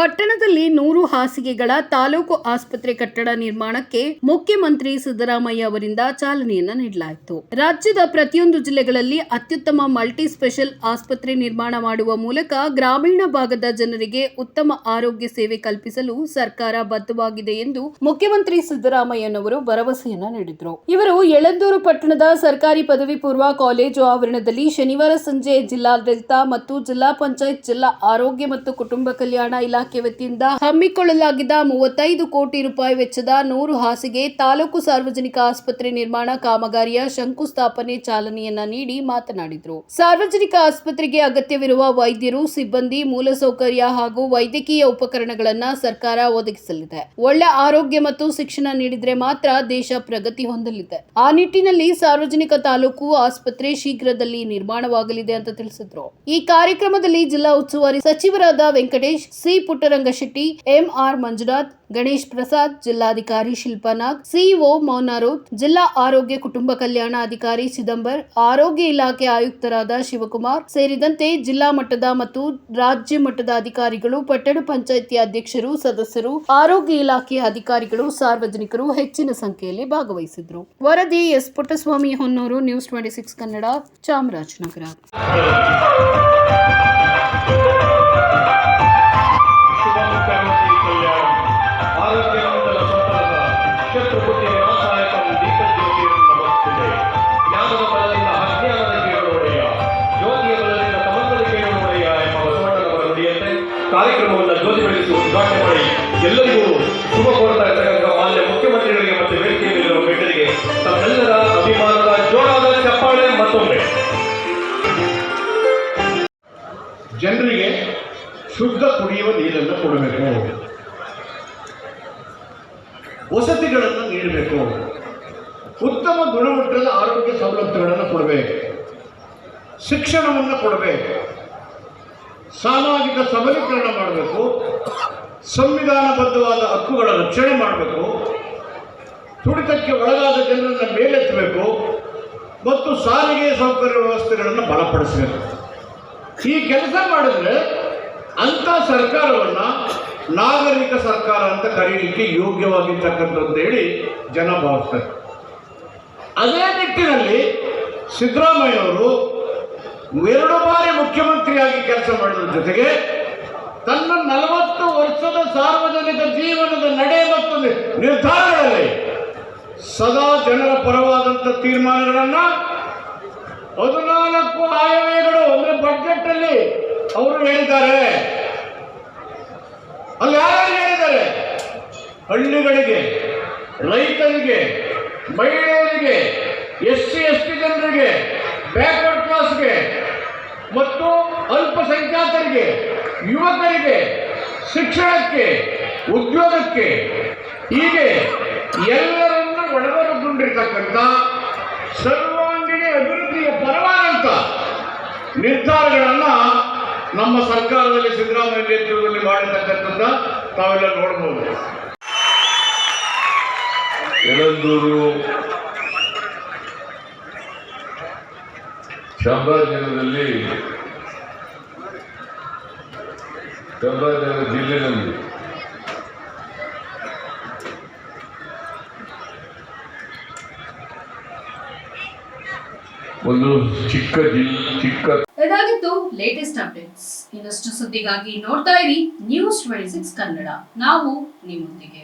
ಪಟ್ಟಣದಲ್ಲಿ ನೂರು ಹಾಸಿಗೆಗಳ ತಾಲೂಕು ಆಸ್ಪತ್ರೆ ಕಟ್ಟಡ ನಿರ್ಮಾಣಕ್ಕೆ ಮುಖ್ಯಮಂತ್ರಿ ಸಿದ್ದರಾಮಯ್ಯ ಅವರಿಂದ ಚಾಲನೆಯನ್ನ ನೀಡಲಾಯಿತು. ರಾಜ್ಯದ ಪ್ರತಿಯೊಂದು ಜಿಲ್ಲೆಗಳಲ್ಲಿ ಅತ್ಯುತ್ತಮ ಮಲ್ಟಿ ಸ್ಪೆಷಲ್ ಆಸ್ಪತ್ರೆ ನಿರ್ಮಾಣ ಮಾಡುವ ಮೂಲಕ ಗ್ರಾಮೀಣ ಭಾಗದ ಜನರಿಗೆ ಉತ್ತಮ ಆರೋಗ್ಯ ಸೇವೆ ಕಲ್ಪಿಸಲು ಸರ್ಕಾರ ಬದ್ಧವಾಗಿದೆ ಎಂದು ಮುಖ್ಯಮಂತ್ರಿ ಸಿದ್ದರಾಮಯ್ಯನವರು ಭರವಸೆಯನ್ನ ನೀಡಿದರು. ಇವರು ಯಳಂದೂರು ಪಟ್ಟಣದ ಸರ್ಕಾರಿ ಪದವಿ ಪೂರ್ವ ಕಾಲೇಜು ಆವರಣದಲ್ಲಿ ಶನಿವಾರ ಸಂಜೆ ಜಿಲ್ಲಾಡಳಿತ ಮತ್ತು ಜಿಲ್ಲಾ ಪಂಚಾಯತ್, ಜಿಲ್ಲಾ ಆರೋಗ್ಯ ಮತ್ತು ಕುಟುಂಬ ಕಲ್ಯಾಣ ಇಲಾಖೆ ವತಿಯಿಂದ ಹಮ್ಮಿಕೊಳ್ಳಲಾಗಿದ್ದ ಮೂವತ್ತೈದು ಕೋಟಿ ರೂಪಾಯಿ ವೆಚ್ಚದ ನೂರು ಹಾಸಿಗೆ ತಾಲೂಕು ಸಾರ್ವಜನಿಕ ಆಸ್ಪತ್ರೆ ನಿರ್ಮಾಣ ಕಾಮಗಾರಿಯ ಶಂಕುಸ್ಥಾಪನೆ ಚಾಲನೆಯನ್ನ ನೀಡಿ ಮಾತನಾಡಿದರು. ಸಾರ್ವಜನಿಕ ಆಸ್ಪತ್ರೆಗೆ ಅಗತ್ಯವಿರುವ ವೈದ್ಯರು, ಸಿಬ್ಬಂದಿ, ಮೂಲಸೌಕರ್ಯ ಹಾಗೂ ವೈದ್ಯಕೀಯ ಉಪಕರಣಗಳನ್ನ ಸರ್ಕಾರ ಒದಗಿಸಲಿದೆ. ಒಳ್ಳೆ ಆರೋಗ್ಯ ಮತ್ತು ಶಿಕ್ಷಣ ನೀಡಿದ್ರೆ ಮಾತ್ರ ದೇಶ ಪ್ರಗತಿ ಹೊಂದಲಿದೆ. ಆ ನಿಟ್ಟಿನಲ್ಲಿ ಸಾರ್ವಜನಿಕ ತಾಲೂಕು ಆಸ್ಪತ್ರೆ ಶೀಘ್ರದಲ್ಲಿ ನಿರ್ಮಾಣವಾಗಲಿದೆ ಅಂತ ತಿಳಿಸಿದ್ರು. ಈ ಕಾರ್ಯಕ್ರಮದಲ್ಲಿ ಜಿಲ್ಲಾ ಉಸ್ತುವಾರಿ ಸಚಿವರಾದ ವೆಂಕಟೇಶ್, ಸಿ ಪುಟ್ಟರಂಗಶೆಟ್ಟಿ, ಎಂಆರ್ ಮಂಜುನಾಥ್, ಗಣೇಶ್ ಪ್ರಸಾದ್, ಜಿಲ್ಲಾಧಿಕಾರಿ ಶಿಲ್ಪಾನಾಗ್ ಸಿಇಒ ಮೌನಾರೋತ್ ಜಿಲ್ಲಾ ಆರೋಗ್ಯ ಕುಟುಂಬ ಕಲ್ಯಾಣ ಅಧಿಕಾರಿ ಚಿದಂಬರ್ ಆರೋಗ್ಯ ಇಲಾಖೆ ಆಯುಕ್ತರಾದ ಶಿವಕುಮಾರ್ ಸೇರಿದಂತೆ ಜಿಲ್ಲಾ ಮಟ್ಟದ ಮತ್ತು ರಾಜ್ಯ ಮಟ್ಟದ ಅಧಿಕಾರಿಗಳು, ಪಟ್ಟಣ ಪಂಚಾಯಿತಿ ಅಧ್ಯಕ್ಷರು, ಸದಸ್ಯರು, ಆರೋಗ್ಯ ಇಲಾಖೆಯ ಅಧಿಕಾರಿಗಳು, ಸಾರ್ವಜನಿಕರು ಹೆಚ್ಚಿನ ಸಂಖ್ಯೆಯಲ್ಲಿ ಭಾಗವಹಿಸಿದ್ರು ವರದಿ S. Puttaswamy Honnur, news twenty six Kannada, Chamarajanagar. ಕಾರ್ಯಕ್ರಮವನ್ನು ಜ್ಯೋತಿ ಬೆಳೆಸಿ ಉದ್ಘಾಟನೆ ಮಾಡಿ ಎಲ್ಲರಿಗೂ ಶುಭ ಕೋರ್ತಾ ಇರತಕ್ಕಂಥ ಮಾನ್ಯ ಮುಖ್ಯಮಂತ್ರಿಗಳಿಗೆ ಮತ್ತು ವೇದಿಕೆ ಮೇಲಿರುವ ಗಣ್ಯರಿಗೆ ತಮ್ಮೆಲ್ಲರ ಅಭಿಮಾನದ ಜೋರಾದ ಚಪ್ಪಾಳೆ ಮತ್ತೊಮ್ಮೆ. ಜನರಿಗೆ ಶುದ್ಧ ಕುಡಿಯುವ ನೀರನ್ನು ಕೊಡಬೇಕು. ವಸತಿಗಳನ್ನು ನೀಡಬೇಕು. ಉತ್ತಮ ಗುಣಮಟ್ಟದ ಆರೋಗ್ಯ ಸೌಲಭ್ಯಗಳನ್ನು ಕೊಡಬೇಕು. ಶಿಕ್ಷಣವನ್ನು ಕೊಡಬೇಕು. ಸಾಮಾಜಿಕ ಸಬಲೀಕರಣ ಮಾಡಬೇಕು, ಸಂವಿಧಾನಬದ್ಧವಾದ ಹಕ್ಕುಗಳ ರಕ್ಷಣೆ ಮಾಡಬೇಕು, ತುಡಿತಕ್ಕೆ ಒಳಗಾದ ಜನರನ್ನು ಮೇಲೆತ್ತಬೇಕು ಮತ್ತು ಸಾರಿಗೆ ಸೌಕರ್ಯ ವ್ಯವಸ್ಥೆಗಳನ್ನು ಬಲಪಡಿಸಬೇಕು. ಈ ಕೆಲಸ ಮಾಡಿದರೆ ಅಂತ ಸರ್ಕಾರವನ್ನು ನಾಗರಿಕ ಸರ್ಕಾರ ಅಂತ ಕರೀಲಿಕ್ಕೆ ಯೋಗ್ಯವಾಗಿರ್ತಕ್ಕಂಥದ್ದು ಹೇಳಿ ಜನ ಭಾವಿಸ್ತಾರೆ. ಅದೇ ನಿಟ್ಟಿನಲ್ಲಿ ಸಿದ್ದರಾಮಯ್ಯವರು ಎರಡು ಬಾರಿ ಮುಖ್ಯಮಂತ್ರಿಯಾಗಿ ಕೆಲಸ ಮಾಡಿದ್ರ ಜೊತೆಗೆ ತನ್ನ ನಲವತ್ತು ವರ್ಷದ ಸಾರ್ವಜನಿಕ ಜೀವನದ ನಡೆ ಮತ್ತು ನಿರ್ಧಾರಗಳಲ್ಲಿ ಸದಾ ಜನರ ಪರವಾದಂಥ ತೀರ್ಮಾನಗಳನ್ನು ಹದಿನಾಲ್ಕು ಆಯವ್ಯಯಗಳು ಅಂದ್ರೆ ಬಜೆಟ್ ಅಲ್ಲಿ ಅವರು ಹೇಳಿದ್ದಾರೆ. ಅಲ್ಲಿ ಯಾರು ಹೇಳಿದ್ದಾರೆ? ಹಳ್ಳಿಗಳಿಗೆ, ರೈತರಿಗೆ, ಮಹಿಳೆಯರಿಗೆ, ಎಸ್ ಸಿ, ಎಸ್ ಟಿ ಜನರಿಗೆ ಬ್ಯಾಕ್ವರ್ಡ್ ಕ್ಲಾಸ್ಗೆ ಅಲ್ಪಸಂಖ್ಯಾತರಿಗೆ, ಯುವಕರಿಗೆ, ಶಿಕ್ಷಣಕ್ಕೆ, ಉದ್ಯೋಗಕ್ಕೆ, ಹೀಗೆ ಎಲ್ಲರನ್ನ ಒಳಗೊಳಗೊಂಡಿರ್ತಕ್ಕಂಥ ಸರ್ವಾಂಗೀಣ ಅಭಿವೃದ್ಧಿಯ ಪರವಾದಂಥ ನಿರ್ಧಾರಗಳನ್ನ ನಮ್ಮ ಸರ್ಕಾರದಲ್ಲಿ ಸಿದ್ದರಾಮಯ್ಯ ನೇತೃತ್ವದಲ್ಲಿ ಮಾಡಿರ್ತಕ್ಕಂಥದ್ದ ತಾವೆಲ್ಲ ನೋಡ್ಬೋದು. ಯಳಂದೂರು ಚಾಮರಾಜನಗರದಲ್ಲಿ ಚಾಮರಾಜನಗರ ಜಿಲ್ಲೆನಲ್ಲಿ ಒಂದು ಚಿಕ್ಕ ಚಿಕ್ಕ ಇದಾಗಿತ್ತು ಲೇಟೆಸ್ಟ್ ಅಪ್ಡೇಟ್ಸ್ ಇನ್ನಷ್ಟು ಸುದ್ದಿಗಾಗಿ ನೋಡ್ತಾ ಇರಿ ನ್ಯೂಸ್ ಟ್ವೆಂಟಿ ಸಿಕ್ಸ್ ಕನ್ನಡ. ನಾವು ನಿಮ್ಮೊಂದಿಗೆ.